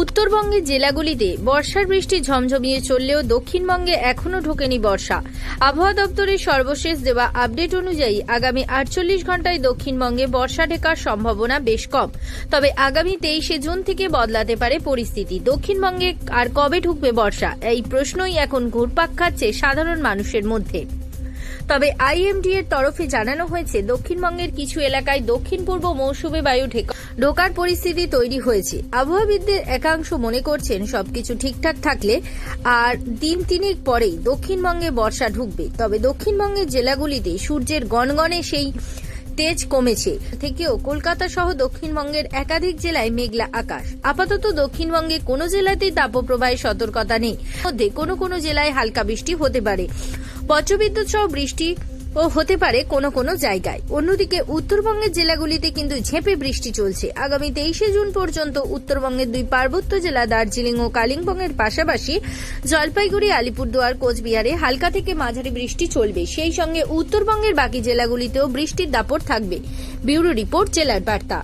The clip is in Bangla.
উত্তরবঙ্গের জেলাগুলিতে বর্ষার বৃষ্টি ঝমঝমিয়ে চললেও দক্ষিণবঙ্গে এখনও ঢোকেনি বর্ষা। আবহাওয়া দপ্তরের সর্বশেষ দেওয়া আপডেট অনুযায়ী আগামী আটচল্লিশ ঘন্টায় দক্ষিণবঙ্গে বর্ষা ঢেকার সম্ভাবনা বেশ কম। তবে আগামী তেইশে জুন থেকে বদলাতে পারে পরিস্থিতি। দক্ষিণবঙ্গে আর কবে ঢুকবে বর্ষা? এই প্রশ্নই এখন ঘুরপাক খাচ্ছে সাধারণ মানুষের মধ্যে। তবে আইএমডি এর তরফে জানানো হয়েছে, দক্ষিণবঙ্গের কিছু এলাকায় দক্ষিণ পূর্ব মৌসুমি বায়ু ঢেকা- ঢোকার পরিস্থিতি তৈরি হয়েছে। আবহাওয়াবিদদের একাংশ মনে করছেন সবকিছু ঠিকঠাক থাকলে আর দিন তিনেক পরেই দক্ষিণবঙ্গে বর্ষা ঢুকবে। তবে দক্ষিণবঙ্গের জেলাগুলিতে সূর্যের গণগণে সেই তেজ কমেছে। থেকেও কলকাতা সহ দক্ষিণবঙ্গের একাধিক জেলায় মেঘলা আকাশ। আপাতত দক্ষিণবঙ্গে কোনো জেলাতেই তাপপ্রবাহের সতর্কতা নেই। মধ্যে কোনো কোনো জেলায় হালকা বৃষ্টি হতে পারে। বজ্রবিদ্যুৎ সহ বৃষ্টি ও হতে পারে কোনো কোনো জায়গায়। অন্যদিকে উত্তরবঙ্গের জেলাগুলিতে কিন্তু ঝেঁপে বৃষ্টি চলছে। আগামী তেইশে জুন পর্যন্ত উত্তরবঙ্গের দুই পার্বত্য জেলা দার্জিলিং ও কালিম্পংয়ের পাশাপাশি জলপাইগুড়ি, আলিপুরদুয়ার, কোচবিহারে হালকা থেকে মাঝারি বৃষ্টি চলবে। সেই সঙ্গে উত্তরবঙ্গের বাকি জেলাগুলিতেও বৃষ্টির দাপট থাকবে। ব্যুরো রিপোর্ট জেলার বার্তা।